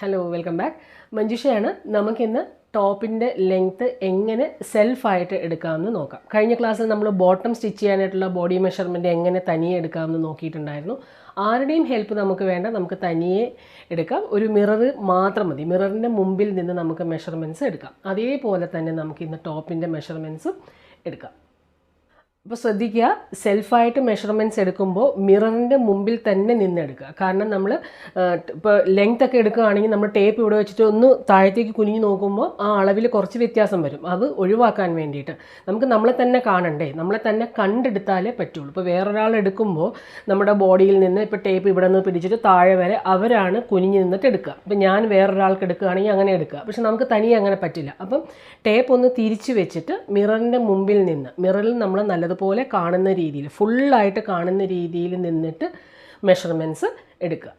Hello welcome back മഞ്ജുഷയാണ് നമുക്കിന്ന് ടോപ്പിന്റെ length എങ്ങനെ സെൽഫായിട്ട് എടുക്കാമെന്ന് നോക്കാം. കഴിഞ്ഞ ക്ലാസ്സിൽ നമ്മൾ ബോട്ടം സ്റ്റിച്ച് ചെയ്യാനായിട്ടുള്ള ബോഡി മെഷർമെന്റ് എങ്ങനെ തനിയെ എടുക്കാമെന്ന് നോക്കിയിട്ടുണ്ടായിരുന്നു. ആരുടെയും ഹെൽപ്പ് നമുക്ക് വേണ്ട നമുക്ക് തനിയെ എടുക്കാം. ഒരു മിറർ മാത്രം മതി. മിററിന്റെ മുമ്പിൽ നിന്ന് നമുക്ക് മെഷർമെന്റ്സ് എടുക്കാം. അതേപോലെ തന്നെ നമുക്കിന്ന് ടോപ്പിന്റെ മെഷർമെന്റ്സും എടുക്കാം. അപ്പോൾ ശ്രദ്ധിക്കുക സെൽഫായിട്ട് മെഷർമെന്റ്സ് എടുക്കുമ്പോൾ മിററിന്റെ മുമ്പിൽ തന്നെ നിന്നെടുക്കുക. കാരണം നമ്മൾ ഇപ്പോൾ ലെങ്ത് ഒക്കെ എടുക്കുകയാണെങ്കിൽ നമ്മൾ ടേപ്പ് ഇവിടെ വെച്ചിട്ട് ഒന്ന് താഴത്തേക്ക് കുനിഞ്ഞ് നോക്കുമ്പോൾ ആ അളവിൽ കുറച്ച് വ്യത്യാസം വരും. അത് ഒഴിവാക്കാൻ വേണ്ടിയിട്ട്. നമുക്ക് നമ്മളെ തന്നെ കാണണ്ടേ? നമ്മളെ തന്നെ കണ്ടെടുത്താലേ പറ്റുള്ളൂ. ഇപ്പോൾ വേറൊരാൾ എടുക്കുമ്പോൾ നമ്മുടെ ബോഡിയിൽ നിന്ന് ഇപ്പോൾ ടേപ്പ് ഇവിടെ നിന്ന് പിടിച്ചിട്ട് താഴെ വരെ അവരാണ് കുനിഞ്ഞ് നിന്നിട്ട് എടുക്കുക. ഇപ്പോൾ ഞാൻ വേറൊരാൾക്ക് എടുക്കുകയാണെങ്കിൽ അങ്ങനെ എടുക്കുക. പക്ഷെ നമുക്ക് തനിയെ അങ്ങനെ പറ്റില്ല. അപ്പം ടേപ്പ് ഒന്ന് തിരിച്ച് വെച്ചിട്ട് മിററിന്റെ മുമ്പിൽ നിന്ന് മിററിൽ നമ്മൾ നല്ലതുപോലെ കാണുന്ന രീതിയിൽ ഫുള്ളായിട്ട് കാണുന്ന രീതിയിൽ നിന്നിട്ട് മെഷർമെന്റ്സ് എടുക്കുക.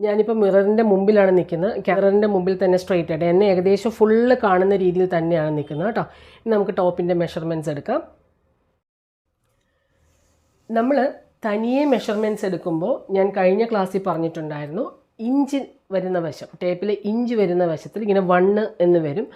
ഞാനിപ്പോൾ മിററിന്റെ മുമ്പിലാണ് നിൽക്കുന്നത്. ക്യാമറിന്റെ മുമ്പിൽ തന്നെ സ്ട്രെയിറ്റ് ആയിട്ട് എന്നെ ഏകദേശം ഫുള്ള് കാണുന്ന രീതിയിൽ തന്നെയാണ് നിൽക്കുന്നത് കേട്ടോ. നമുക്ക് ടോപ്പിന്റെ മെഷർമെന്റ്സ് എടുക്കാം. നമ്മൾ തനിയെ മെഷർമെന്റ്സ് എടുക്കുമ്പോൾ ഞാൻ കഴിഞ്ഞ ക്ലാസ്സിൽ പറഞ്ഞിട്ടുണ്ടായിരുന്നു ഇഞ്ച് വരുന്ന വശം ടേപ്പിൽ ഇഞ്ച് വരുന്ന വശത്തിൽ ഇങ്ങനെ വണ്ണ് എന്ന് വരും.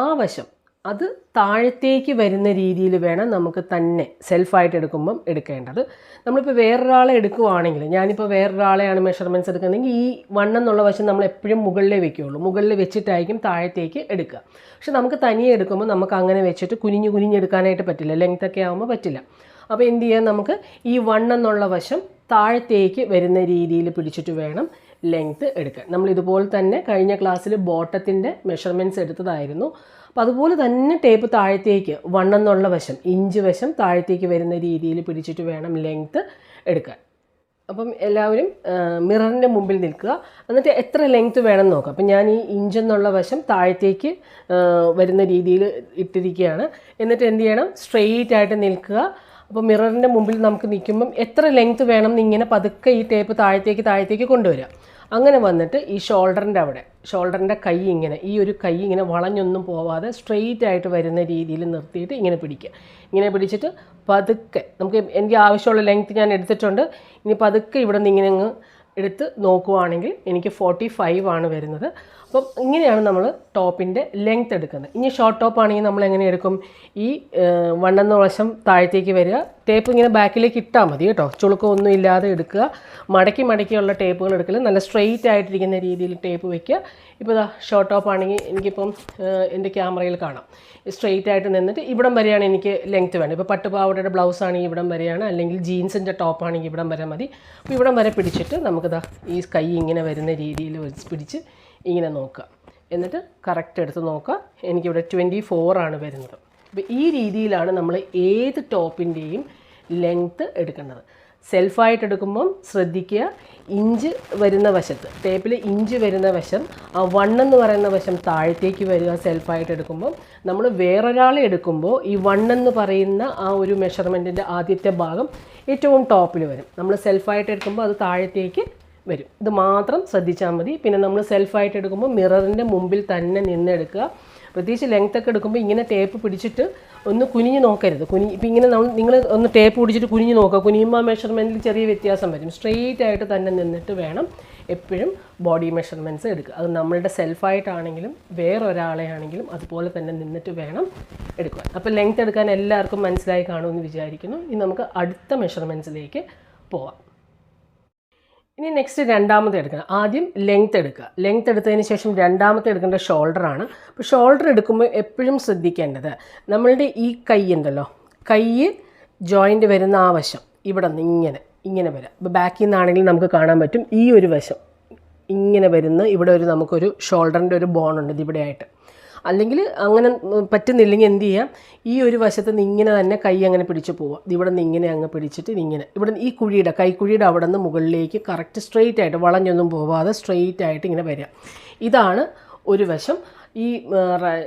ആ വശം അത് താഴത്തേക്ക് വരുന്ന രീതിയിൽ വേണം നമുക്ക് തന്നെ സെൽഫായിട്ട് എടുക്കുമ്പം എടുക്കേണ്ടത്. നമ്മളിപ്പോൾ വേറൊരാളെ എടുക്കുവാണെങ്കിൽ ഞാനിപ്പോൾ വേറൊരാളെയാണ് മെഷർമെന്റ്സ് എടുക്കുന്നതെങ്കിൽ ഈ വണ്ണം എന്നുള്ള വശം നമ്മൾ എപ്പോഴും മുകളിലേ വെക്കുകയുള്ളൂ മുകളിൽ വെച്ചിട്ടായിരിക്കും താഴത്തേക്ക് എടുക്കുക. പക്ഷെ നമുക്ക് തനിയെ എടുക്കുമ്പോൾ നമുക്ക് അങ്ങനെ വെച്ചിട്ട് കുനിഞ്ഞ് കുനിഞ്ഞെടുക്കാനായിട്ട് പറ്റില്ല. ലെങ്ത് ഒക്കെ ആകുമ്പോൾ പറ്റില്ല. അപ്പോൾ എന്ത് ചെയ്യാം നമുക്ക് ഈ വണ്ണം എന്നുള്ള വശം താഴത്തേക്ക് വരുന്ന രീതിയിൽ പിടിച്ചിട്ട് വേണം ലെങ്ത്ത് എടുക്കാൻ. നമ്മൾ ഇതുപോലെ തന്നെ കഴിഞ്ഞ ക്ലാസ്സിൽ ബോട്ടത്തിന്റെ മെഷർമെന്റ്സ് എടുത്തതായിരുന്നു. അപ്പോൾ അതുപോലെ തന്നെ ടേപ്പ് താഴത്തേക്ക് വണ്ണെന്നുള്ള വശം ഇഞ്ച് വശം താഴത്തേക്ക് വരുന്ന രീതിയിൽ പിടിച്ചിട്ട് വേണം ലെങ്ത്ത് എടുക്കാൻ. അപ്പം എല്ലാവരും മിററിന്റെ മുമ്പിൽ നിൽക്കുക. എന്നിട്ട് എത്ര ലെങ്ത്ത് വേണം നോക്കാം. അപ്പം ഞാൻ ഈ ഇഞ്ചെന്നുള്ള വശം താഴത്തേക്ക് വരുന്ന രീതിയിൽ ഇട്ടിരിക്കുകയാണ്. എന്നിട്ട് എന്ത് ചെയ്യണം? സ്ട്രെയിറ്റ് ആയിട്ട് നിൽക്കുക. അപ്പോൾ മിററിന്റെ മുമ്പിൽ നമുക്ക് നിൽക്കുമ്പം എത്ര ലെങ്ത്ത് വേണം എന്ന് ഇങ്ങനെ പതുക്കെ ഈ ടേപ്പ് താഴത്തേക്ക് താഴത്തേക്ക് കൊണ്ടുവരിക. അങ്ങനെ വന്നിട്ട് ഈ ഷോൾഡറിന്റെ അവിടെ ഷോൾഡറിന്റെ കൈ ഇങ്ങനെ ഈ ഒരു കൈ ഇങ്ങനെ വളഞ്ഞൊന്നും പോവാതെ സ്ട്രെയിറ്റ് ആയിട്ട് വരുന്ന രീതിയിൽ നിർത്തിയിട്ട് ഇങ്ങനെ പിടിക്കുക. ഇങ്ങനെ പിടിച്ചിട്ട് പതുക്കെ നമുക്ക് എനിക്ക് ആവശ്യമുള്ള ലെങ്ത്ത് ഞാൻ എടുത്തിട്ടുണ്ട്. ഇനി പതുക്കെ ഇവിടെ നിന്ന് ഇങ്ങനെ അങ്ങ് എടുത്ത് നോക്കുവാണെങ്കിൽ എനിക്ക് ഫോർട്ടി ഫൈവ് ആണ് വരുന്നത്. അപ്പം ഇങ്ങനെയാണ് നമ്മൾ ടോപ്പിന്റെ ലെങ്ത് എടുക്കുന്നത്. ഇനി ഷോർട്ട് ടോപ്പ് ആണെങ്കിൽ നമ്മൾ എങ്ങനെ എടുക്കും? ഈ വണ്ണെന്ന വശം താഴത്തേക്ക് വരിക. ടേപ്പ് ഇങ്ങനെ ബാക്കിലേക്ക് ഇട്ടാൽ മതി കേട്ടോ. ചുളുക്കമൊന്നും ഇല്ലാതെ എടുക്കുക. മടക്കി മടക്കിയുള്ള ടേപ്പുകൾ എടുക്കൽ നല്ല സ്ട്രെയിറ്റ് ആയിട്ടിരിക്കുന്ന രീതിയിൽ ടേപ്പ് വയ്ക്കുക ഇപ്പോൾ ഇതാ ഷോർട്ട് ടോപ്പ് ആണെങ്കിൽ എനിക്കിപ്പം എന്റെ ക്യാമറയിൽ കാണാം. സ്ട്രെയിറ്റ് ആയിട്ട് നിന്നിട്ട് ഇവിടം വരെയാണ് എനിക്ക് ലെങ്ത്ത് വേണ്ടത്. ഇപ്പോൾ പട്ടുപാവടയുടെ ബ്ലൗസ് ആണെങ്കിൽ ഇവിടം വരെയാണ്. അല്ലെങ്കിൽ ജീൻസിന്റെ ടോപ്പ് ആണെങ്കിൽ ഇവിടം വരെ മതി. അപ്പോൾ ഇവിടം വരെ പിടിച്ചിട്ട് നമുക്കിതാ ഈ കൈ ഇങ്ങനെ വരുന്ന രീതിയിൽ പിടിച്ച് ഇങ്ങനെ നോക്കുക. എന്നിട്ട് കറക്റ്റ് എടുത്ത് നോക്കുക. എനിക്കിവിടെ ട്വന്റി ആണ് വരുന്നത്. അപ്പോൾ ഈ രീതിയിലാണ് നമ്മൾ ഏത് ടോപ്പിന്റെയും ലെങ്ത്ത് എടുക്കേണ്ടത്. സെൽഫായിട്ട് എടുക്കുമ്പം ശ്രദ്ധിക്കുക. ഇഞ്ച് വരുന്ന വശത്ത് ടേപ്പിൽ ഇഞ്ച് വരുന്ന വശം ആ വൺ എന്ന് പറയുന്ന വശം താഴത്തേക്ക് വരിക സെൽഫായിട്ട് എടുക്കുമ്പം നമ്മൾ വേറൊരാളെ എടുക്കുമ്പോൾ ഈ വൺ എന്ന് പറയുന്ന ആ ഒരു മെഷർമെന്റിന്റെ ആദ്യത്തെ ഭാഗം ഏറ്റവും ടോപ്പിൽ വരും. നമ്മൾ സെൽഫായിട്ട് എടുക്കുമ്പോൾ അത് താഴത്തേക്ക് വരും. ഇത് മാത്രം ശ്രദ്ധിച്ചാൽ മതി. പിന്നെ നമ്മൾ സെൽഫായിട്ട് എടുക്കുമ്പോൾ മിററിന്റെ മുമ്പിൽ തന്നെ നിന്നെടുക്കുക. പ്രത്യേകിച്ച് ലെങ്ത് ഒക്കെ എടുക്കുമ്പോൾ ഇങ്ങനെ ടേപ്പ് പിടിച്ചിട്ട് ഒന്ന് കുനിഞ്ഞ് നോക്കരുത്. കുനി ഇപ്പം ഇങ്ങനെ നമ്മൾ നിങ്ങൾ ഒന്ന് ടേപ്പ് പിടിച്ചിട്ട് കുനിഞ്ഞ് നോക്കുക. കുനിയുമ്പോൾ മെഷർമെന്റിൽ ചെറിയ വ്യത്യാസം വരും. സ്ട്രെയിറ്റ് ആയിട്ട് തന്നെ നിന്നിട്ട് വേണം എപ്പോഴും ബോഡി മെഷർമെന്റ്സ് എടുക്കുക. അത് നമ്മളുടെ സെൽഫായിട്ടാണെങ്കിലും വേറൊരാളെ ആണെങ്കിലും അതുപോലെ തന്നെ നിന്നിട്ട് വേണം എടുക്കുക അപ്പോൾ ലെങ്ത് എടുക്കാൻ എല്ലാവർക്കും മനസ്സിലായി കാണുമെന്ന് വിചാരിക്കുന്നു. ഇനി നമുക്ക് അടുത്ത മെഷർമെന്റ്സിലേക്ക് പോവാം. ഇനി നെക്സ്റ്റ് രണ്ടാമത്തെ എടുക്കുക ആദ്യം ലെങ്ത് എടുക്കുക. ലെങ്ത് എടുത്തതിന് ശേഷം രണ്ടാമത്തെ എടുക്കേണ്ട ഷോൾഡറാണ് അപ്പോൾ ഷോൾഡർ എടുക്കുമ്പോൾ എപ്പോഴും ശ്രദ്ധിക്കേണ്ടത് നമ്മളുടെ ഈ കൈ ഉണ്ടല്ലോ. കൈ ജോയിന്റ് വരുന്ന ആ വശം. ഇവിടെ നിന്ന് ഇങ്ങനെ ഇങ്ങനെ വരാം. ഇപ്പോൾ ബാക്കിൽ നിന്നാണെങ്കിൽ നമുക്ക് കാണാൻ പറ്റും ഈ ഒരു വശം. ഇങ്ങനെ വരുന്ന ഇവിടെ ഒരു നമുക്കൊരു ഷോൾഡറിന്റെ ഒരു ബോണുണ്ട് ഉണ്ട്. ഇതിവിടെ ആയിട്ട് അല്ലെങ്കിൽ അങ്ങനെ പറ്റുന്നില്ലെങ്കിൽ എന്ത് ചെയ്യാം? ഈ ഒരു വശത്ത് നിന്ന് ഇങ്ങനെ തന്നെ കൈ അങ്ങനെ പിടിച്ച് പോവാം ഇവിടെ നിന്ന് ഇങ്ങനെ അങ്ങ് പിടിച്ചിട്ട് ഇങ്ങനെ. ഇവിടെ ഈ കുഴിയുടെ കൈക്കുഴിയുടെ അവിടെ നിന്ന് മുകളിലേക്ക് കറക്റ്റ് സ്ട്രെയിറ്റ് ആയിട്ട് വളഞ്ഞൊന്നും പോവാതെ സ്ട്രെയിറ്റ് ആയിട്ട് ഇങ്ങനെ വരിക. ഇതാണ് ഒരു വശം. ഈ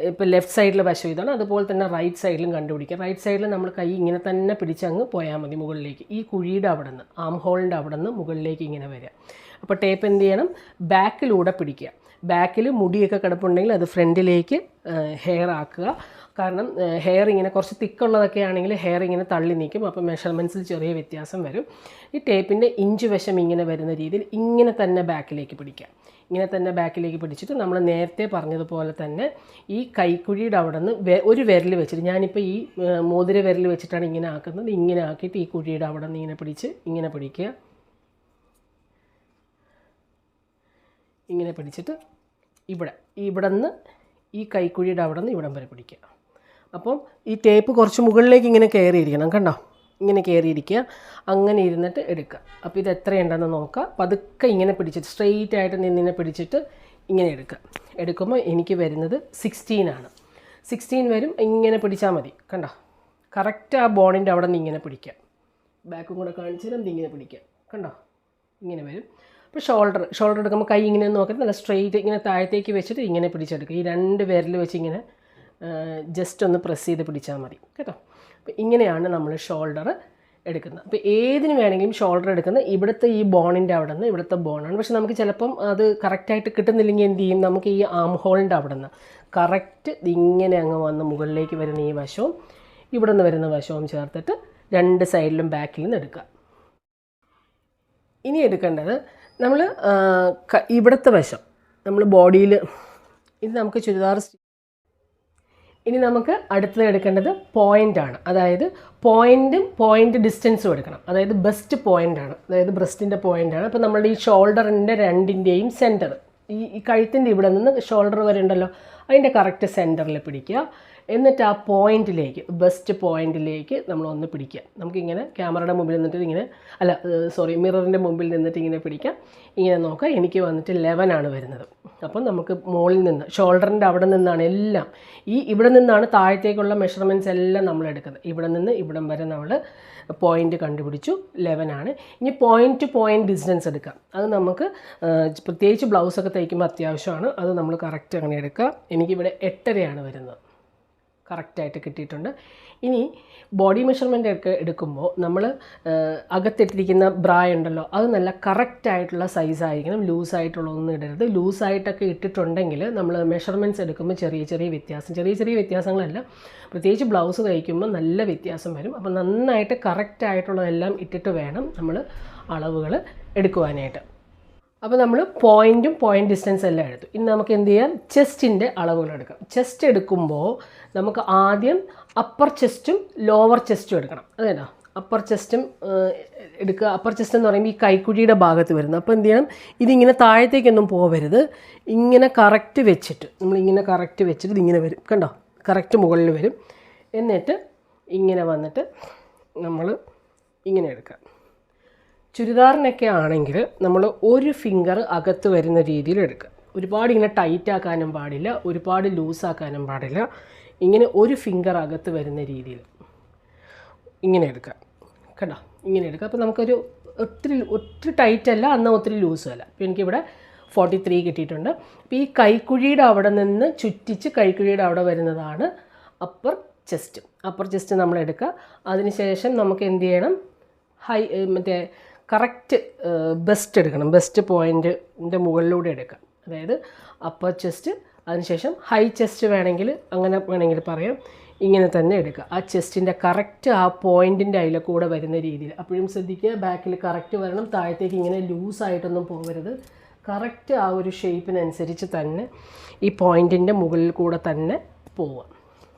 ഇപ്പോൾ ലെഫ്റ്റ് സൈഡിലെ വശം ഇതാണ്. അതുപോലെ തന്നെ റൈറ്റ് സൈഡിലും കണ്ടുപിടിക്കുക. റൈറ്റ് സൈഡിൽ നമ്മൾ കൈ ഇങ്ങനെ തന്നെ പിടിച്ചങ്ങ് പോയാൽ മതി മുകളിലേക്ക്. ഈ കുഴിയുടെ അവിടെ നിന്ന് ആം ഹോളിന്റെ അവിടെ നിന്ന് മുകളിലേക്ക് ഇങ്ങനെ വരിക. അപ്പോൾ ടേപ്പ് എന്ത് ചെയ്യണം? ബാക്കിലൂടെ പിടിക്കുക. ബാക്കിൽ മുടിയൊക്കെ കിടപ്പുണ്ടെങ്കിൽ അത് ഫ്രണ്ടിലേക്ക് ഹെയർ ആക്കുക. കാരണം ഹെയർ ഇങ്ങനെ കുറച്ച് തിക്കുള്ളതൊക്കെ ആണെങ്കിൽ ഹെയർ ഇങ്ങനെ തള്ളി നിൽക്കും. അപ്പോൾ മെഷർമെന്റ്സിൽ ചെറിയ വ്യത്യാസം വരും. ഈ ടേപ്പിന്റെ ഇഞ്ച് വശം ഇങ്ങനെ വരുന്ന രീതിയിൽ ഇങ്ങനെ തന്നെ ബാക്കിലേക്ക് പിടിക്കാം ഇങ്ങനെ തന്നെ ബാക്കിലേക്ക് പിടിച്ചിട്ട് നമ്മൾ നേരത്തെ പറഞ്ഞതുപോലെ തന്നെ ഈ കൈക്കുഴിയുടെ അവിടെ നിന്ന് ഒരു വിരൽ വെച്ചിട്ട് ഞാനിപ്പോൾ ഈ മോതിര വിരൽ വെച്ചിട്ടാണ് ഇങ്ങനെ ആക്കുന്നത്. ഇങ്ങനെ ആക്കിയിട്ട് ഈ കുഴിയുടെ അവിടെ നിന്ന് ഇങ്ങനെ പിടിച്ച് ഇങ്ങനെ പിടിക്കുക. ഇങ്ങനെ പിടിച്ചിട്ട് ഇവിടെ ഇവിടെ നിന്ന് ഈ കൈക്കുഴിയുടെ അവിടെ നിന്ന് ഇവിടം വരെ പിടിക്കുക. അപ്പം ഈ ടേപ്പ് കുറച്ച് മുകളിലേക്ക് ഇങ്ങനെ കയറിയിരിക്കണം കണ്ടോ? ഇങ്ങനെ കയറിയിരിക്കുക. അങ്ങനെ ഇരുന്നിട്ട് എടുക്കുക. അപ്പോൾ ഇത് എത്രയുണ്ടെന്ന് നോക്കുക. പതുക്കെ ഇങ്ങനെ പിടിച്ചിട്ട് സ്ട്രെയിറ്റ് ആയിട്ട് നിന്നിനെ പിടിച്ചിട്ട് ഇങ്ങനെ എടുക്കുക. എടുക്കുമ്പോൾ എനിക്ക് വരുന്നത് സിക്സ്റ്റീൻ ആണ്. സിക്സ്റ്റീൻ വരും ഇങ്ങനെ പിടിച്ചാൽ മതി. കണ്ടോ? കറക്റ്റ് ആ ബോണിന്റെ അവിടെ നിന്ന് ഇങ്ങനെ പിടിക്കുക. ബാക്കും കൂടെ കാണിച്ചു തരാം ഇങ്ങനെ പിടിക്കുക. കണ്ടോ? ഇങ്ങനെ വരും. അപ്പോൾ ഷോൾഡർ ഷോൾഡർ എടുക്കുമ്പോൾ കൈ ഇങ്ങനെ നോക്കിയിട്ട് നല്ല സ്ട്രെയിറ്റ് ഇങ്ങനെ താഴത്തേക്ക് വെച്ചിട്ട് ഇങ്ങനെ പിടിച്ചെടുക്കുക. ഈ രണ്ട് വിരൽ വെച്ച് ഇങ്ങനെ ജസ്റ്റ് ഒന്ന് പ്രസ് ചെയ്ത് പിടിച്ചാൽ മതി. കേട്ടോ? അപ്പോൾ ഇങ്ങനെയാണ് നമ്മൾ ഷോൾഡർ എടുക്കുന്നത്. അപ്പോൾ ഏതിന് വേണമെങ്കിലും ഷോൾഡർ എടുക്കുന്നത് ഇവിടുത്തെ ഈ ബോണിന്റെ അവിടെ നിന്ന് ഇവിടുത്തെ ബോണാണ് പക്ഷെ നമുക്ക് ചിലപ്പം അത് കറക്റ്റായിട്ട് കിട്ടുന്നില്ലെങ്കിൽ എന്ത് ചെയ്യും? നമുക്ക് ഈ ആം ഹോളിന്റെ അവിടെ നിന്ന് കറക്റ്റ് ഇങ്ങനെ അങ്ങ് വന്ന് മുകളിലേക്ക് വരുന്ന ഈ വശവും ഇവിടെ നിന്ന് വരുന്ന വശവും ചേർത്തിട്ട് രണ്ട് സൈഡിലും ബാക്കിൽ നിന്ന് എടുക്കുക. ഇനി എടുക്കേണ്ടത് നമ്മൾ ഇവിടുത്തെ വശം. നമ്മൾ ബോഡിയിൽ ഇത് നമുക്ക് ചുരിദാർ ഇനി നമുക്ക് അടുത്തത് എടുക്കേണ്ടത് പോയിന്റാണ് അതായത് പോയിന്റും പോയിന്റ് ഡിസ്റ്റൻസും എടുക്കണം. അതായത് ബെസ്റ്റ് പോയിന്റാണ് അതായത് ബ്രസ്റ്റിന്റെ പോയിന്റാണ് അപ്പോൾ നമ്മളുടെ ഈ ഷോൾഡറിന്റെ രണ്ടിന്റെയും സെന്റർ ഈ കഴുത്തിന്റെ ഇവിടെ നിന്ന് ഷോൾഡർ വരെ ഉണ്ടല്ലോ. അതിന്റെ കറക്റ്റ് സെന്ററിൽ പിടിക്കുക. എന്നിട്ട് ആ പോയിന്റിലേക്ക് ബെസ്റ്റ് പോയിന്റിലേക്ക് നമ്മൾ ഒന്ന് പിടിക്കാം നമുക്കിങ്ങനെ ക്യാമറയുടെ മുമ്പിൽ നിന്നിട്ട് ഇങ്ങനെ അല്ല സോറി മിററിന്റെ മുമ്പിൽ നിന്നിട്ട് ഇങ്ങനെ പിടിക്കാം. ഇങ്ങനെ നോക്കുക എനിക്ക് വന്നിട്ട് ലെവൻ ആണ് വരുന്നത്. അപ്പം നമുക്ക് മുകളിൽ നിന്ന് ഷോൾഡറിന്റെ അവിടെ നിന്നാണ് എല്ലാം. ഈ ഇവിടെ നിന്നാണ് താഴത്തേക്കുള്ള മെഷർമെന്റ്സ് എല്ലാം നമ്മൾ എടുക്കുന്നത്. ഇവിടെ നിന്ന് ഇവിടം വരെ നമ്മൾ പോയിന്റ് കണ്ടുപിടിച്ചു. ലെവൻ ആണ്. ഇനി പോയിന്റ് ടു പോയിന്റ് ഡിസ്റ്റൻസ് എടുക്കാം. അത് നമുക്ക് പ്രത്യേകിച്ച് ബ്ലൗസൊക്കെ തയ്ക്കുമ്പോൾ അത്യാവശ്യമാണ്. അത് നമ്മൾ കറക്റ്റ് അങ്ങനെ എടുക്കുക എനിക്കിവിടെ എട്ടരയാണ് വരുന്നത്. കറക്റ്റായിട്ട് കിട്ടിയിട്ടുണ്ട്. ഇനി ബോഡി മെഷർമെന്റ് ഒക്കെ എടുക്കുമ്പോൾ നമ്മൾ അകത്തിട്ടിരിക്കുന്ന ബ്രാ ഉണ്ടല്ലോ അത് നല്ല കറക്റ്റായിട്ടുള്ള സൈസായിരിക്കണം ലൂസായിട്ടുള്ളതൊന്നും ഇടരുത്. ലൂസായിട്ടൊക്കെ ഇട്ടിട്ടുണ്ടെങ്കിൽ നമ്മൾ മെഷർമെന്റ്സ് എടുക്കുമ്പോൾ ചെറിയ ചെറിയ വ്യത്യാസം ചെറിയ ചെറിയ വ്യത്യാസങ്ങളല്ല. പ്രത്യേകിച്ച് ബ്ലൗസ് തയ്ക്കുമ്പോൾ നല്ല വ്യത്യാസം വരും. അപ്പോൾ നന്നായിട്ട് കറക്റ്റായിട്ടുള്ളതെല്ലാം ഇട്ടിട്ട് വേണം നമ്മൾ അളവുകൾ എടുക്കുവാനായിട്ട്. അപ്പോൾ നമ്മൾ പോയിന്റും പോയിന്റ് ഡിസ്റ്റൻസ് എല്ലാം എടുത്തു. ഇനി നമുക്ക് എന്ത് ചെയ്യാം? ചെസ്റ്റിന്റെ അളവുകൾ എടുക്കാം. ചെസ്റ്റ് എടുക്കുമ്പോൾ നമുക്ക് ആദ്യം അപ്പർ ചെസ്റ്റും ലോവർ ചെസ്റ്റും എടുക്കണം. അതേനാ അപ്പർ ചെസ്റ്റും എടുക്കുക. അപ്പർ ചെസ്റ്റ് എന്ന് പറയുമ്പോൾ ഈ കൈക്കുഴിയുടെ ഭാഗത്ത് വരുന്നത്. അപ്പോൾ എന്ത് ചെയ്യണം? ഇതിങ്ങനെ താഴത്തേക്കൊന്നും പോവരുത്. ഇങ്ങനെ കറക്റ്റ് വെച്ചിട്ട് നമ്മളിങ്ങനെ കറക്റ്റ് വെച്ചിട്ട് ഇതിങ്ങനെ വരും. കണ്ടോ? കറക്റ്റ് മുകളിൽ വരും. എന്നിട്ട് ഇങ്ങനെ വന്നിട്ട് നമ്മൾ ഇങ്ങനെ എടുക്കാം ചുരിദാറിനൊക്കെ ആണെങ്കിൽ നമ്മൾ ഒരു ഫിംഗർ അകത്ത് വരുന്ന രീതിയിൽ എടുക്കുക. ഒരുപാട് ഇങ്ങനെ ടൈറ്റ് ആക്കാനും പാടില്ല ഒരുപാട് ലൂസാക്കാനും പാടില്ല. ഇങ്ങനെ ഒരു ഫിംഗർ അകത്ത് വരുന്ന രീതിയിൽ ഇങ്ങനെ എടുക്കുക. കേട്ടോ ഇങ്ങനെ എടുക്കുക. അപ്പോൾ നമുക്കൊരു ഒത്തിരി ഒത്തിരി ടൈറ്റ് അല്ല എന്നാൽ ഒത്തിരി ലൂസും അല്ല. അപ്പോൾ എനിക്കിവിടെ ഫോർട്ടി ത്രീ കിട്ടിയിട്ടുണ്ട്. അപ്പോൾ ഈ കൈക്കുഴിയുടെ അവിടെ നിന്ന് ചുറ്റിച്ച് കൈക്കുഴിയുടെ അവിടെ വരുന്നതാണ് അപ്പർ ചെസ്റ്റ് അപ്പർ ചെസ്റ്റ് നമ്മൾ എടുക്കുക അതിനുശേഷം നമുക്ക് എന്ത് ചെയ്യണം? ഹൈ മറ്റേ കറക്റ്റ് ബെസ്റ്റ് എടുക്കണം. ബെസ്റ്റ് പോയിന്റിന്റെ മുകളിലൂടെ എടുക്കാം. അതായത് അപ്പർ ചെസ്റ്റ് അതിനുശേഷം ഹൈ ചെസ്റ്റ് വേണമെങ്കിൽ അങ്ങനെ വേണമെങ്കിൽ പറയാം. ഇങ്ങനെ തന്നെ എടുക്കുക. ആ ചെസ്റ്റിന്റെ കറക്റ്റ് ആ പോയിന്റിന്റെ അതിലെ കൂടെ വരുന്ന രീതിയിൽ. അപ്പോഴും ശ്രദ്ധിക്കുക ബാക്കിൽ കറക്റ്റ് വരണം താഴത്തേക്ക് ഇങ്ങനെ ലൂസായിട്ടൊന്നും പോകരുത്. കറക്റ്റ് ആ ഒരു ഷേപ്പിനനുസരിച്ച് തന്നെ ഈ പോയിന്റിന്റെ മുകളിൽ കൂടെ തന്നെ പോവാം.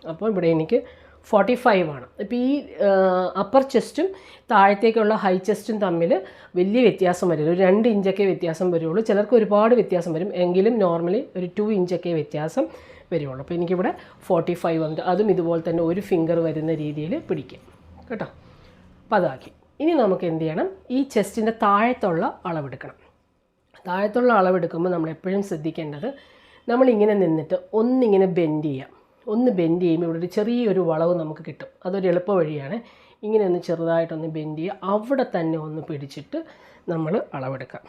അപ്പോൾ ഇവിടെ എനിക്ക് ഫോർട്ടി ഫൈവ് ആണ്. ഇപ്പോൾ ഈ അപ്പർ ചെസ്റ്റും താഴത്തേക്കുള്ള ഹൈ ചെസ്റ്റും തമ്മിൽ വലിയ വ്യത്യാസം വരില്ല. ഒരു രണ്ട് ഇഞ്ചൊക്കെ വ്യത്യാസം വരുള്ളൂ. ചിലർക്ക് ഒരുപാട് വ്യത്യാസം വരും. എങ്കിലും നോർമലി ഒരു ടു ഇഞ്ചൊക്കെ വ്യത്യാസം വരുള്ളൂ. അപ്പോൾ എനിക്കിവിടെ ഫോർട്ടി ഫൈവ് വന്നിട്ട് അതും ഇതുപോലെ തന്നെ ഒരു ഫിംഗർ വരുന്ന രീതിയിൽ പിടിക്കും. കേട്ടോ? അപ്പോൾ അതാക്കി. ഇനി നമുക്ക് എന്ത് ചെയ്യണം? ഈ ചെസ്റ്റിന്റെ താഴത്തുള്ള അളവെടുക്കണം. താഴത്തുള്ള അളവെടുക്കുമ്പോൾ നമ്മൾ എപ്പോഴും ശ്രദ്ധിക്കേണ്ടത് നമ്മളിങ്ങനെ നിന്നിട്ട് ഒന്നിങ്ങനെ ബെൻഡ് ചെയ്യാം ഒന്ന് ബെൻഡ് ചെയ്യുമ്പോൾ ഇവിടെ ഒരു ചെറിയൊരു വളവ് നമുക്ക് കിട്ടും. അതൊരു എളുപ്പ വഴിയാണ്. ഇങ്ങനെ ഒന്ന് ചെറുതായിട്ടൊന്ന് ബെൻഡ് ചെയ്യുക. അവിടെ തന്നെ ഒന്ന് പിടിച്ചിട്ട് നമ്മൾ അളവെടുക്കാം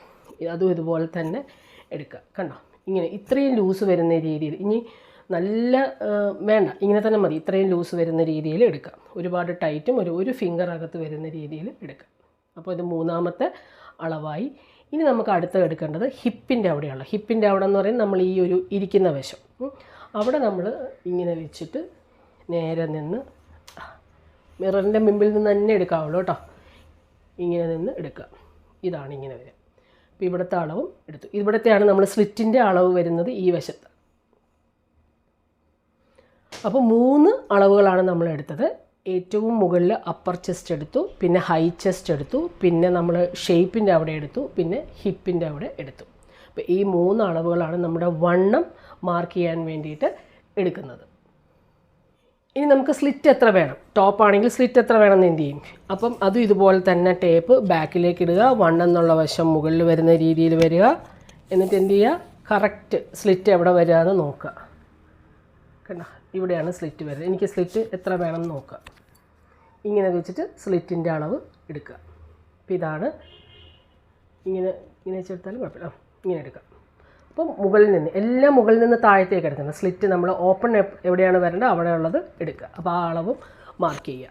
അതും ഇതുപോലെ തന്നെ എടുക്കുക. കണ്ടോ? ഇങ്ങനെ ഇത്രയും ലൂസ് വരുന്ന രീതിയിൽ. ഇനി നല്ല വേണ്ട. ഇങ്ങനെ തന്നെ മതി. ഇത്രയും ലൂസ് വരുന്ന രീതിയിൽ എടുക്കാം ഒരുപാട് ടൈറ്റും ഒരു ഒരു ഫിംഗർ അകത്ത് വരുന്ന രീതിയിൽ എടുക്കാം അപ്പോൾ ഇത് മൂന്നാമത്തെ അളവായി. ഇനി നമുക്ക് അടുത്ത് എടുക്കേണ്ടത് ഹിപ്പിന്റെ അവിടെയുള്ള ഹിപ്പിന്റെ അവിടെ എന്ന് പറയുന്നത് നമ്മൾ ഈ ഒരു ഇരിക്കുന്ന വശം. അവിടെ നമ്മൾ ഇങ്ങനെ വെച്ചിട്ട് നേരെ നിന്ന് മിററിന്റെ മുമ്പിൽ നിന്ന് തന്നെ എടുക്കാവുള്ളൂ കേട്ടോ. ഇങ്ങനെ നിന്ന് എടുക്കുക. ഇതാണ് ഇങ്ങനെ വരിക. അപ്പോൾ ഇവിടുത്തെ അളവും എടുത്തു. ഇവിടത്തെയാണ് നമ്മൾ സ്ലിറ്റിന്റെ അളവ് വരുന്നത് ഈ വശത്ത്. അപ്പോൾ മൂന്ന് അളവുകളാണ് നമ്മൾ എടുത്തത്. ഏറ്റവും മുകളിൽ അപ്പർ ചെസ്റ്റ് എടുത്തു പിന്നെ ഹൈ ചെസ്റ്റ് എടുത്തു പിന്നെ നമ്മൾ ഷേപ്പിന്റെ അവിടെ എടുത്തു പിന്നെ ഹിപ്പിന്റെ അവിടെ എടുത്തു. അപ്പോൾ ഈ മൂന്ന് അളവുകളാണ് നമ്മുടെ വണ്ണം മാർക്ക് ചെയ്യാൻ വേണ്ടിയിട്ട് എടുക്കുന്നത്. ഇനി നമുക്ക് സ്ലിറ്റ് എത്ര വേണം? ടോപ്പ് ആണെങ്കിൽ സ്ലിറ്റ് എത്ര വേണം എന്ന് എന്ത് ചെയ്യും? അപ്പം അതും ഇതുപോലെ തന്നെ ടേപ്പ് ബാക്കിലേക്ക് ഇടുക വൺ എന്നുള്ള വശം മുകളിൽ വരുന്ന രീതിയിൽ വരിക. എന്നിട്ട് എന്ത് ചെയ്യുക? കറക്റ്റ് സ്ലിറ്റ് എവിടെ വരിക എന്ന് നോക്കുക. കണ്ടോ? ഇവിടെയാണ് സ്ലിറ്റ് വരുന്നത്. എനിക്ക് സ്ലിറ്റ് എത്ര വേണം എന്ന് നോക്കുക. ഇങ്ങനെ വെച്ചിട്ട് സ്ലിറ്റിന്റെ അളവ് എടുക്കുക. അപ്പം ഇതാണ്. ഇങ്ങനെ ഇങ്ങനെ വെച്ചെടുത്താലും കുഴപ്പമില്ല. ഇങ്ങനെ എടുക്കാം അപ്പം മുകളിൽ നിന്ന് എല്ലാം മുകളിൽ നിന്ന് താഴത്തേക്ക് എടുക്കുന്നത് സ്ലിറ്റ് നമ്മൾ ഓപ്പൺ എവിടെയാണ് വരേണ്ടത്? അവിടെ ഉള്ളത് എടുക്കുക. അപ്പോൾ ആ അളവും മാർക്ക് ചെയ്യുക.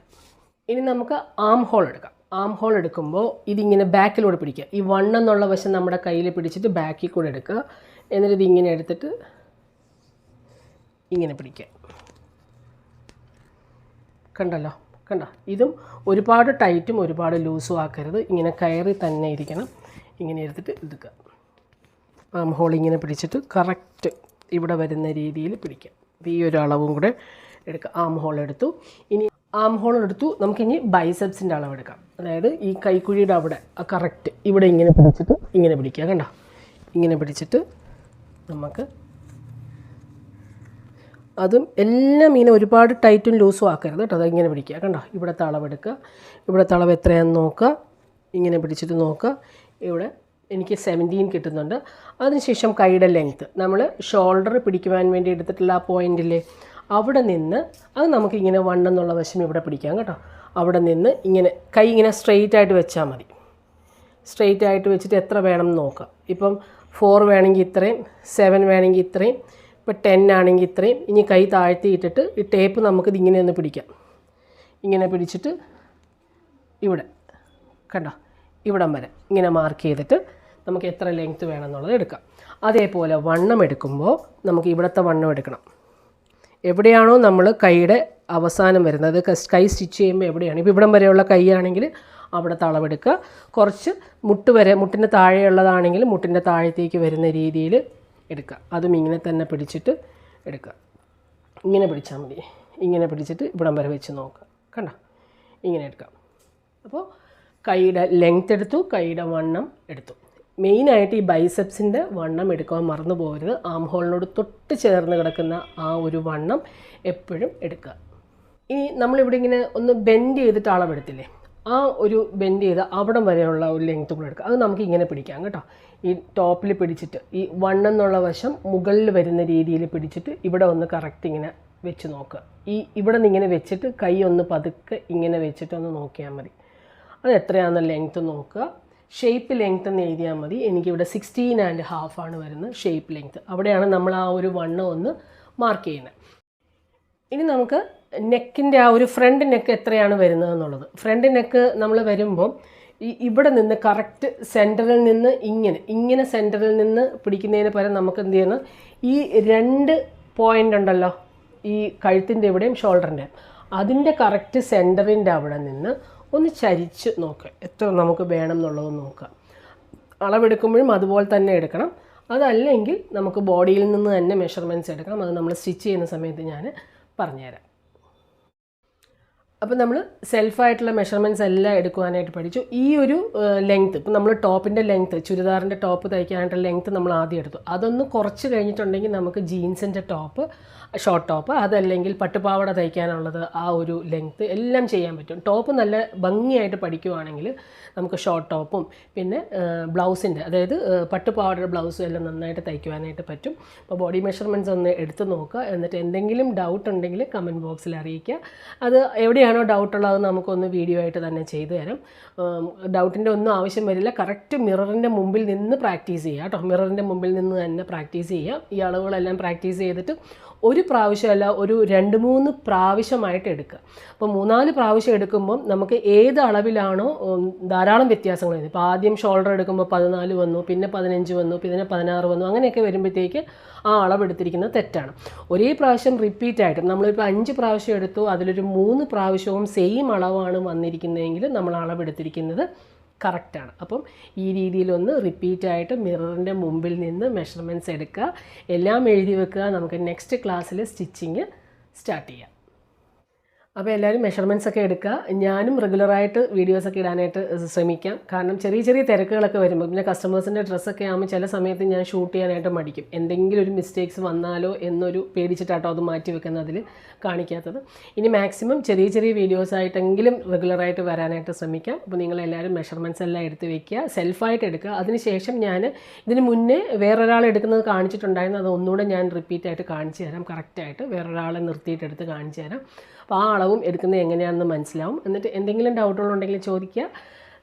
ഇനി നമുക്ക് ആം ഹോൾ എടുക്കാം. ആം ഹോൾ എടുക്കുമ്പോൾ ഇതിങ്ങനെ ബാക്കിലൂടെ പിടിക്കുക. ഈ വൺ എന്നുള്ള വശം നമ്മുടെ കയ്യിൽ പിടിച്ചിട്ട് ബാക്കിൽ കൂടെ എടുക്കുക. എന്നിട്ട് ഇതിങ്ങനെ എടുത്തിട്ട് ഇങ്ങനെ പിടിക്കുക. കണ്ടല്ലോ? കണ്ട? ഇതും ഒരുപാട് ടൈറ്റും ഒരുപാട് ലൂസും ആക്കരുത്. ഇങ്ങനെ കയറി തന്നെ ഇരിക്കണം. ഇങ്ങനെ എടുത്തിട്ട് എടുക്കുക. ആം ഹോൾ പിടിച്ചിട്ട് കറക്റ്റ് ഇവിടെ വരുന്ന രീതിയിൽ പിടിക്കാം. ഈ ഒരു അളവും കൂടെ എടുക്കുക ആം ഹോൾ എടുത്തു. ഇനി ആം ഹോൾ എടുത്തു. നമുക്കിനി ബൈസെപ്സിന്റെ അളവ് എടുക്കാം. അതായത് ഈ കൈക്കുഴിയുടെ അവിടെ കറക്റ്റ് ഇവിടെ ഇങ്ങനെ പിടിച്ചിട്ട് ഇങ്ങനെ പിടിക്കുക കണ്ടോ? ഇങ്ങനെ പിടിച്ചിട്ട് നമുക്ക് അതും എല്ലാം ഇങ്ങനെ ഒരുപാട് ടൈറ്റും ലൂസും ആക്കരുത് കേട്ടോ. അതിങ്ങനെ പിടിക്കുക കണ്ടോ? ഇവിടുത്തെ അളവെടുക്കുക ഇവിടെ അളവ് എത്രയാണെന്ന് നോക്കുക. ഇങ്ങനെ പിടിച്ചിട്ട് നോക്കുക. ഇവിടെ എനിക്ക് സെവന്റീൻ കിട്ടുന്നുണ്ട്. അതിനുശേഷം കൈയുടെ ലെങ്ത്ത് നമ്മൾ ഷോൾഡർ പിടിക്കുവാൻ വേണ്ടി എടുത്തിട്ടുള്ള ആ പോയിന്റില്ലേ അവിടെ നിന്ന് അത് നമുക്ക് ഇങ്ങനെ വൺ എന്നുള്ള വശം ഇവിടെ പിടിക്കാം കേട്ടോ. അവിടെ നിന്ന് ഇങ്ങനെ കൈ ഇങ്ങനെ സ്ട്രെയിറ്റ് ആയിട്ട് വെച്ചാൽ മതി. സ്ട്രെയിറ്റ് ആയിട്ട് വെച്ചിട്ട് എത്ര വേണം എന്ന് നോക്കാം. ഇപ്പം ഫോർ വേണമെങ്കിൽ ഇത്രയും സെവൻ വേണമെങ്കിൽ ഇത്രയും ഇപ്പം ടെൻ ആണെങ്കിൽ ഇത്രയും ഇനി കൈ താഴ്ത്തി ഇട്ടിട്ട് ഈ ടേപ്പ് നമുക്കിത് ഇങ്ങനെ ഒന്ന് പിടിക്കാം. ഇങ്ങനെ പിടിച്ചിട്ട് ഇവിടെ കണ്ടോ? ഇവിടം വരെ ഇങ്ങനെ മാർക്ക് ചെയ്തിട്ട് നമുക്ക് എത്ര ലെങ്ത്ത് വേണമെന്നുള്ളത് എടുക്കാം. അതേപോലെ വണ്ണം എടുക്കുമ്പോൾ നമുക്ക് ഇവിടുത്തെ വണ്ണം എടുക്കണം. എവിടെയാണോ നമ്മൾ കൈയുടെ അവസാനം വരുന്നത് കൈ സ്റ്റിച്ച് ചെയ്യുമ്പോൾ എവിടെയാണ്? ഇപ്പോൾ ഇവിടം വരെയുള്ള കൈയാണെങ്കിൽ അവിടുത്തെ അളവെടുക്കുക. കുറച്ച് മുട്ട് വരെ മുട്ടിന്റെ താഴെയുള്ളതാണെങ്കിൽ മുട്ടിന്റെ താഴത്തേക്ക് വരുന്ന രീതിയിൽ എടുക്കുക. അതും ഇങ്ങനെ തന്നെ പിടിച്ചിട്ട് എടുക്കുക. ഇങ്ങനെ പിടിച്ചാൽ മതി. ഇങ്ങനെ പിടിച്ചിട്ട് ഇവിടം വരെ വെച്ച് നോക്കുക. കണ്ട? ഇങ്ങനെ എടുക്കാം. അപ്പോൾ കൈയുടെ ലെങ്ത് എടുത്തു കൈയുടെ വണ്ണം എടുത്തു. മെയിനായിട്ട് ഈ ബൈസെപ്സിന്റെ വണ്ണം എടുക്കാൻ മറന്നു പോകരുത്. ആം ഹോളിനോട് തൊട്ട് ചേർന്ന് കിടക്കുന്ന ആ ഒരു വണ്ണം എപ്പോഴും എടുക്കുക. ഇനി നമ്മളിവിടെ ഇങ്ങനെ ഒന്ന് ബെൻഡ് ചെയ്തിട്ട് അളവെടുത്തില്ലേ? ആ ഒരു ബെൻഡ് ചെയ്ത് അവിടം വരെയുള്ള ഒരു ലെങ്ത് കൂടെ എടുക്കുക. അത് നമുക്ക് ഇങ്ങനെ പിടിക്കാം കേട്ടോ. ഈ ടോപ്പിൽ പിടിച്ചിട്ട് ഈ വണ്ണെന്നുള്ള വശം മുകളിൽ വരുന്ന രീതിയിൽ പിടിച്ചിട്ട് ഇവിടെ ഒന്ന് കറക്റ്റ് ഇങ്ങനെ വെച്ച് നോക്കുക. ഈ ഇവിടെ നിന്ന് ഇങ്ങനെ വെച്ചിട്ട് കൈ ഒന്ന് പതുക്കെ ഇങ്ങനെ വെച്ചിട്ട് ഒന്ന് നോക്കിയാൽ മതി. അത് എത്രയാണെന്ന് ലെങ്ത്ത് നോക്കുക. ഷേപ്പ് ലെങ്ത് എന്ന് എഴുതിയാൽ മതി. എനിക്കിവിടെ സിക്സ്റ്റീൻ ആൻഡ് ഹാഫ് ആണ് വരുന്നത് ഷേപ്പ് ലെങ്ത് അവിടെയാണ് നമ്മൾ ആ ഒരു വണ്ണം ഒന്ന് മാർക്ക് ചെയ്യുന്നത്. ഇനി നമുക്ക് നെക്കിന്റെ ആ ഒരു ഫ്രണ്ട് നെക്ക് എത്രയാണ് വരുന്നത് എന്നുള്ളത്. ഫ്രണ്ട് നെക്ക് നമ്മൾ വരുമ്പോൾ ഈ ഇവിടെ നിന്ന് കറക്റ്റ് സെന്ററിൽ നിന്ന് ഇങ്ങനെ ഇങ്ങനെ സെന്ററിൽ നിന്ന് പിടിക്കുന്നതിന് പകരം നമുക്ക് എന്ത് ചെയ്യണം? ഈ രണ്ട് പോയിന്റ് ഉണ്ടല്ലോ ഈ കഴുത്തിന്റെ ഇവിടെയും ഷോൾഡറിന്റെ അതിന്റെ കറക്റ്റ് സെന്ററിന്റെ അവിടെ നിന്ന് ഒന്ന് ചരിച്ച് നോക്കുക എത്ര നമുക്ക് വേണം എന്നുള്ളത് നോക്കുക അളവെടുക്കുമ്പോഴും അതുപോലെ തന്നെ എടുക്കണം. അതല്ലെങ്കിൽ നമുക്ക് ബോഡിയിൽ നിന്ന് തന്നെ മെഷർമെന്റ്സ് എടുക്കാം അത് നമ്മൾ സ്റ്റിച്ച് ചെയ്യുന്ന സമയത്ത് ഞാൻ പറഞ്ഞുതരാം. അപ്പോൾ നമ്മൾ സെൽഫായിട്ടുള്ള മെഷർമെന്റ്സ് എല്ലാം എടുക്കുവാനായിട്ട് പഠിച്ചു. ഈ ഒരു ലെങ്ത്ത് ഇപ്പം നമ്മൾ ടോപ്പിന്റെ ലെങ്ത്ത് ചുരിദാറിന്റെ ടോപ്പ് തയ്ക്കാനായിട്ടുള്ള ലെങ്ത്ത് നമ്മൾ ആദ്യം എടുത്തു. അതൊന്ന് കുറച്ച് കഴിഞ്ഞിട്ടുണ്ടെങ്കിൽ നമുക്ക് ജീൻസിന്റെ ടോപ്പ് ഷോർട്ട് ടോപ്പ് അതല്ലെങ്കിൽ പട്ടുപാവട തയ്ക്കാനുള്ളത് ആ ഒരു ലെങ്ത്ത് എല്ലാം ചെയ്യാൻ പറ്റും. ടോപ്പ് നല്ല ഭംഗിയായിട്ട് പഠിക്കുവാണെങ്കിൽ നമുക്ക് ഷോർട്ട് ടോപ്പും പിന്നെ ബ്ലൗസിന്റെ അതായത് പട്ടുപാവട ബ്ലൗസും എല്ലാം നന്നായിട്ട് തയ്ക്കുവാനായിട്ട് പറ്റും. അപ്പോൾ ബോഡി മെഷർമെന്റ്സ് ഒന്ന് എടുത്ത് നോക്കുക. എന്നിട്ട് എന്തെങ്കിലും ഡൗട്ട് ഉണ്ടെങ്കിൽ കമന്റ് ബോക്സിൽ അറിയിക്കുക. അത് എവിടെയാണ് എവിടെയാണോ ഡൗട്ടുള്ളത് നമുക്കൊന്ന് വീഡിയോ ആയിട്ട് തന്നെ ചെയ്തു തരാം. ഡൗട്ടിന്റെ ഒന്നും ആവശ്യം വരില്ല. കറക്റ്റ് മിററിന്റെ മുമ്പിൽ നിന്ന് പ്രാക്ടീസ് ചെയ്യുക കേട്ടോ. മിററിന്റെ മുമ്പിൽ നിന്ന് തന്നെ പ്രാക്ടീസ് ചെയ്യുക ഈ അളവുകളെല്ലാം പ്രാക്ടീസ് ചെയ്തിട്ട് ഒരു പ്രാവശ്യമല്ല ഒരു രണ്ട് മൂന്ന് പ്രാവശ്യമായിട്ട് എടുക്കുക. അപ്പോൾ മൂന്നാൽ പ്രാവശ്യം എടുക്കുമ്പം നമുക്ക് ഏത് അളവിലാണോ ധാരാളം വ്യത്യാസങ്ങൾ വരുന്നത് ഇപ്പോൾ ആദ്യം ഷോൾഡർ എടുക്കുമ്പോൾ പതിനാല് വന്നു പിന്നെ പതിനഞ്ച് വന്നു പിന്നെ പതിനാറ് വന്നു അങ്ങനെയൊക്കെ വരുമ്പോഴത്തേക്ക് ആ അളവ് അളവെടുത്തിരിക്കുന്നത് തെറ്റാണ്. ഒരേ പ്രാവശ്യം റിപ്പീറ്റ് ആയിട്ട് നമ്മളിപ്പോൾ അഞ്ച് പ്രാവശ്യം എടുത്തു അതിലൊരു മൂന്ന് പ്രാവശ്യവും സെയിം അളവാണ് വന്നിരിക്കുന്നതെങ്കിൽ നമ്മൾ അളവെടുത്തിരിക്കുന്നത് കറക്റ്റാണ് അപ്പം ഈ രീതിയിലൊന്ന് റിപ്പീറ്റായിട്ട് മിററിന്റെ മുമ്പിൽ നിന്ന് മെഷർമെന്റ്സ് എടുക്കുക. എല്ലാം എഴുതി വെക്കുക. നമുക്ക് നെക്സ്റ്റ് ക്ലാസ്സിൽ സ്റ്റിച്ചിങ് സ്റ്റാർട്ട് ചെയ്യാം. അപ്പോൾ എല്ലാവരും മെഷർമെന്റ്സ് ഒക്കെ എടുക്കുക. ഞാനും റെഗുലറായിട്ട് വീഡിയോസൊക്കെ ഇടാനായിട്ട് ശ്രമിക്കാം. കാരണം ചെറിയ ചെറിയ തിരക്കുകളൊക്കെ വരുമ്പോൾ പിന്നെ കസ്റ്റമേഴ്സിന്റെ ഡ്രസ്സൊക്കെ ആകുമ്പോൾ ചില സമയത്ത് ഞാൻ ഷൂട്ട് ചെയ്യാനായിട്ട് മടിക്കും. എന്തെങ്കിലും ഒരു മിസ്റ്റേക്സ് വന്നാലോ എന്നൊരു പേടിച്ചിട്ടാട്ടോ അത് മാറ്റി വെക്കുന്ന അതിൽ കാണിക്കാത്തത്. ഇനി മാക്സിമം ചെറിയ ചെറിയ വീഡിയോസായിട്ടെങ്കിലും റെഗുലറായിട്ട് വരാനായിട്ട് ശ്രമിക്കാം. അപ്പോൾ നിങ്ങളെല്ലാവരും മെഷർമെന്റ്സ് എല്ലാം എടുത്ത് വെക്കുക. സെൽഫായിട്ട് എടുക്കുക. അതിനുശേഷം ഞാൻ ഇതിന് മുന്നേ വേറൊരാൾ എടുക്കുന്നത് കാണിച്ചിട്ടുണ്ടായിരുന്നു. അത് ഒന്നുകൂടെ ഞാൻ റിപ്പീറ്റായിട്ട് കാണിച്ചു തരാം. കറക്റ്റായിട്ട് വേറൊരാളെ നിർത്തിയിട്ടെടുത്ത് കാണിച്ചു തരാം. അപ്പോൾ ആ അളവും എടുക്കുന്നത് എങ്ങനെയാണെന്ന് മനസ്സിലാവും. എന്നിട്ട് എന്തെങ്കിലും ഡൗട്ടുകളുണ്ടെങ്കിൽ ചോദിക്കുക.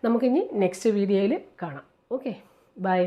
നമുക്കിനി നെക്സ്റ്റ് വീഡിയോയിൽ കാണാം. Okay bye